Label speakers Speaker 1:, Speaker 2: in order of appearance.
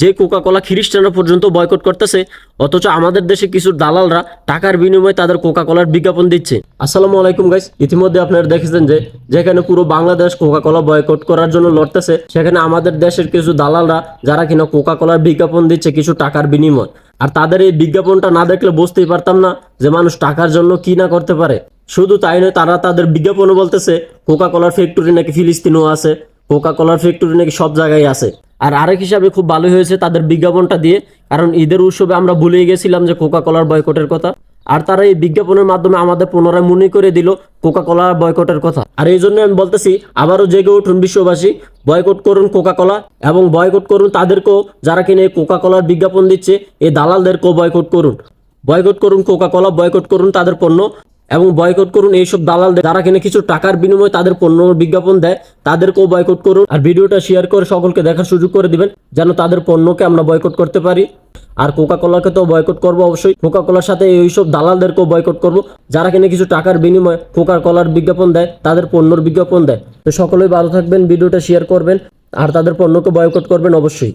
Speaker 1: যে কোকা কোলা খ্রিস্টানরা পর্যন্ত বয়কট করতেছে, অথচ আমাদের দেশে কিছু দালালরা টাকার বিনিময়ে তাদের কোকা কোলার বিজ্ঞাপন দিচ্ছে। আসসালামু আলাইকুম গাইস ইতিমধ্যে আপনারা দেখেছেন যে, যেখানে পুরো বাংলাদেশ কোকা কোলা বয়কট করার জন্য লড়তেছে, সেখানে আমাদের দেশের কিছু দালালরা যারা কিনা কোকা কোলার বিজ্ঞাপন দিচ্ছে কিছু টাকার বিনিময়। আর তাদের এই বিজ্ঞাপনটা না দেখলে বুঝতেই পারতাম না যে মানুষ টাকার জন্য কি না করতে পারে। শুধু তাই নয়, তারা তাদের বিজ্ঞাপনও বলতেছে কোকা কোলার ফ্যাক্টরি নাকি ফিলিস্তিনও আছে কোকা কোলার ফ্যাক্টরি নাকি সব জায়গায় আছে। আর আরেক হিসাবে খুব ভালো হয়েছে তাদের বিজ্ঞাপনটা দিয়ে, কারণ ঈদের উৎসবে আমরা ভুলে গেছিলাম যে কোকা কোলার বয়কটের কথা। আর তারা এই বিজ্ঞাপনের মাধ্যমে আমাদের পুনরায় মনে করে দিল কোকা কোলার বয়কটের কথা। আর এই জন্য আমি বলতেছি, আবারও জেগে উঠুন বিশ্ববাসী বয়কট করুন কোকা কোলা এবং বয়কট করুন তাদেরকেও, যারা কিনে কোকা কোলার বিজ্ঞাপন দিচ্ছে, এই দালালদেরকেও বয়কট করুন। বয়কট করুন কোকা কোলা বয়কট করুন তাদের পণ্য। এবং বয়কট করুন এইসব দালালদের যারা কিনে কিছু টাকার বিনিময়ে তাদের পণ্য বিজ্ঞাপন দেয়, তাদেরকেও বয়কট করুন। আর ভিডিওটা শেয়ার করে সকলকে দেখার সুযোগ করে দিবেন, যেন তাদের পণ্যকে আমরা বয়কট করতে পারি। আর কোকা কোলাকে তো বয়কট করব অবশ্যই। কোকা কোলার সাথে এইসব দালালদেরকেও বয়কট করব। যারা কিনে কিছু টাকার বিনিময়ে কোকা কোলার বিজ্ঞাপন দেয়, তাদের পণ্যর বিজ্ঞাপন দেয়। তো সকলেই ভালো থাকবেন, ভিডিওটা শেয়ার করবেন, আর তাদের পণ্যকে বয়কট করবেন অবশ্যই।